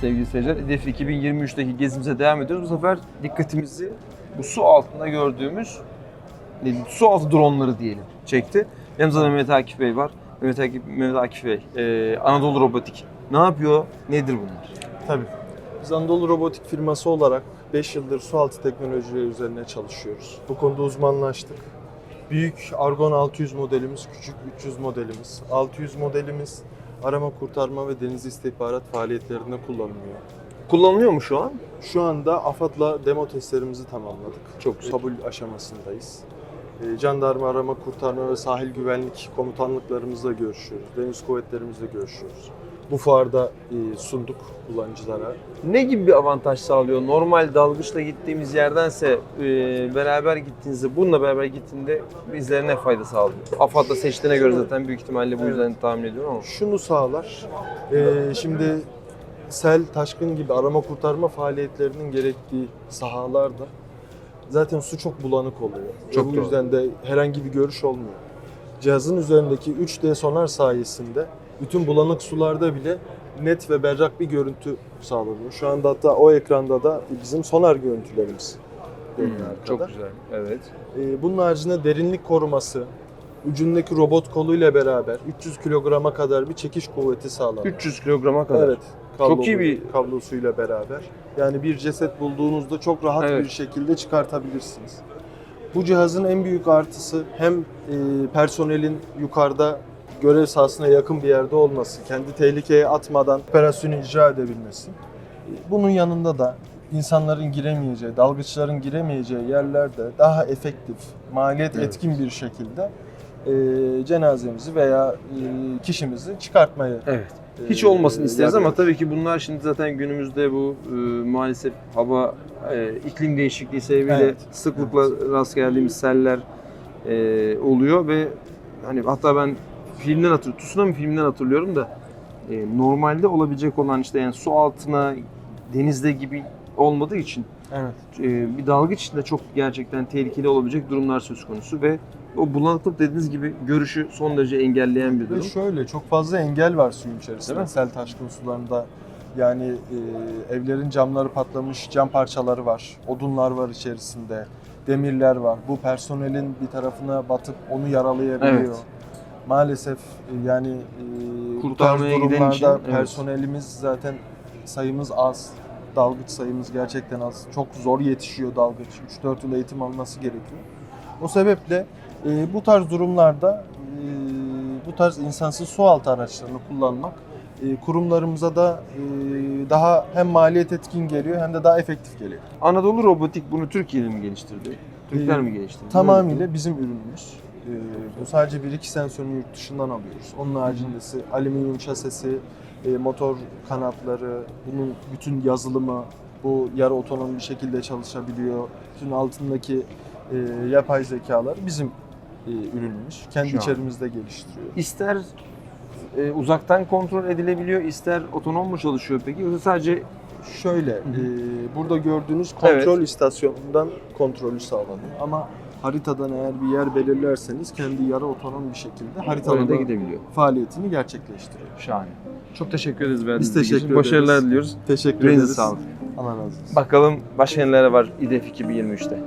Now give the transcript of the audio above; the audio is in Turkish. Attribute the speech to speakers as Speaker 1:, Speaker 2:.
Speaker 1: sevgili seyirciler. Hedef 2023'teki gezimize devam ediyoruz. Bu sefer dikkatimizi bu su altında gördüğümüz ne, su altı dronları diyelim çekti. Yanımızda da Mehmet Akif Bey var. Mehmet Akif, Mehmet Akif Bey, e, Anadolu Robotik. Ne yapıyor? Nedir bunlar?
Speaker 2: Tabii. Biz Anadolu Robotik firması olarak 5 yıldır su altı teknolojileri üzerine çalışıyoruz. Bu konuda uzmanlaştık. Büyük Argon 600 modelimiz, küçük 300 modelimiz. 600 modelimiz arama, kurtarma ve deniz istihbarat faaliyetlerinde kullanılıyor.
Speaker 1: Kullanılıyor mu şu an?
Speaker 2: Şu anda AFAD'la demo testlerimizi tamamladık.
Speaker 1: Çok güzel.
Speaker 2: Kabul aşamasındayız. Ee, Jandarma arama, kurtarma ve sahil güvenlik komutanlıklarımızla görüşüyoruz. Deniz kuvvetlerimizle görüşüyoruz. Bu fuarda e, sunduk kullanıcılara.
Speaker 1: Ne gibi bir avantaj sağlıyor? Normal dalgıçla gittiğimiz yerdense e, beraber gittiğinizde, bununla beraber gittiğinde bizlere ne fayda sağlıyor? AFAD'da seçtiğine göre zaten büyük ihtimalle bu yüzden tahmin ediyorum ama.
Speaker 2: şunu sağlar. Ee, şimdi sel, taşkın gibi arama kurtarma faaliyetlerinin gerektiği sahalarda zaten su çok bulanık oluyor. Ve
Speaker 1: Çok
Speaker 2: bu
Speaker 1: doğru.
Speaker 2: yüzden de herhangi bir görüş olmuyor. Cihazın üzerindeki 3D sonar sayesinde bütün bulanık sularda bile net ve berrak bir görüntü sağlanıyor. Şu anda hatta o ekranda da bizim sonar görüntülerimiz.
Speaker 1: Hmm, çok güzel. Evet.
Speaker 2: Ee, Bunun haricinde derinlik koruması, ucundaki robot koluyla beraber 300 kilograma kadar bir çekiş kuvveti sağlanıyor.
Speaker 1: 300 kilograma kadar.
Speaker 2: Evet.
Speaker 1: Çok iyi bir-
Speaker 2: kablosuyla beraber. Yani bir ceset bulduğunuzda çok rahat
Speaker 1: Evet.
Speaker 2: bir şekilde çıkartabilirsiniz. Bu cihazın en büyük artısı hem e, personelin yukarıda görev sahasına yakın bir yerde olması, kendi tehlikeye atmadan operasyonu icra edebilmesi. Bunun yanında da insanların giremeyeceği, dalgıçların giremeyeceği yerlerde daha efektif, maliyet
Speaker 1: Evet.
Speaker 2: etkin bir şekilde e, cenazemizi veya e, kişimizi çıkartmayı
Speaker 1: Evet. Hiç
Speaker 2: e,
Speaker 1: olmasını isteriz ama tabii ki bunlar şimdi zaten günümüzde bu e, maalesef hava e, iklim değişikliği sebebiyle
Speaker 2: Evet.
Speaker 1: sıklıkla rast geldiğimiz seller e, oluyor ve hani hatta ben filmden hatırlıyorum, Tsunami filminden hatırlıyorum da e, normalde olabilecek olan işte yani su altına denizde gibi olmadığı için
Speaker 2: Evet.
Speaker 1: e, bir dalgıç için de çok gerçekten tehlikeli olabilecek durumlar söz konusu ve o bulanıklık dediğiniz gibi görüşü son derece engelleyen bir
Speaker 2: Ve
Speaker 1: durum.
Speaker 2: şöyle çok fazla engel var suyun içerisinde. Sel taşkın sularında yani e, evlerin camları patlamış cam parçaları var. Odunlar var içerisinde. Demirler var. Bu personelin bir tarafına batıp onu yaralayabiliyor.
Speaker 1: Evet.
Speaker 2: Maalesef e, yani e, bu tarz
Speaker 1: Kurtarmaya giden için, evet.
Speaker 2: personelimiz zaten sayımız az. Dalgıç sayımız gerçekten az. Çok zor yetişiyor dalgıç. 3-4 yıl eğitim alması gerekiyor. O sebeple e, bu tarz durumlarda e, bu tarz insansız su altı araçlarını kullanmak e, kurumlarımıza da e, daha hem maliyet etkin geliyor hem de daha efektif geliyor.
Speaker 1: Anadolu Robotik bunu Türkiye'de mi geliştirdi? Türkler
Speaker 2: Ee,
Speaker 1: mi geliştirdi?
Speaker 2: Tamamıyla bizim ürünümüz. E, bu sadece bir iki sensörünü yurt dışından alıyoruz. Onun haricindesi alüminyum şasesi, e, motor kanatları, bunun bütün yazılımı, bu yarı otonom bir şekilde çalışabiliyor. Bütün altındaki e, yapay zekalar bizim e, ürünümüz. Kendi
Speaker 1: Şu an.
Speaker 2: içerimizde geliştiriyor.
Speaker 1: İster e, uzaktan kontrol edilebiliyor, ister otonom mu çalışıyor peki? Yoksa sadece
Speaker 2: Şöyle, e, burada gördüğünüz kontrol istasyonundan kontrolü sağlanıyor. Ama haritadan eğer bir yer belirlerseniz kendi yarı otonom bir şekilde
Speaker 1: oraya
Speaker 2: haritalama
Speaker 1: da gidebiliyor.
Speaker 2: faaliyetini gerçekleştiriyor.
Speaker 1: Şahane. Çok teşekkür ederiz verdiğiniz
Speaker 2: Biz teşekkür
Speaker 1: için. Başarılar diliyoruz.
Speaker 2: Teşekkür ederiz.
Speaker 1: sağlık.
Speaker 2: Allah razı olsun.
Speaker 1: Bakalım başka neler var İDEF 2023'te.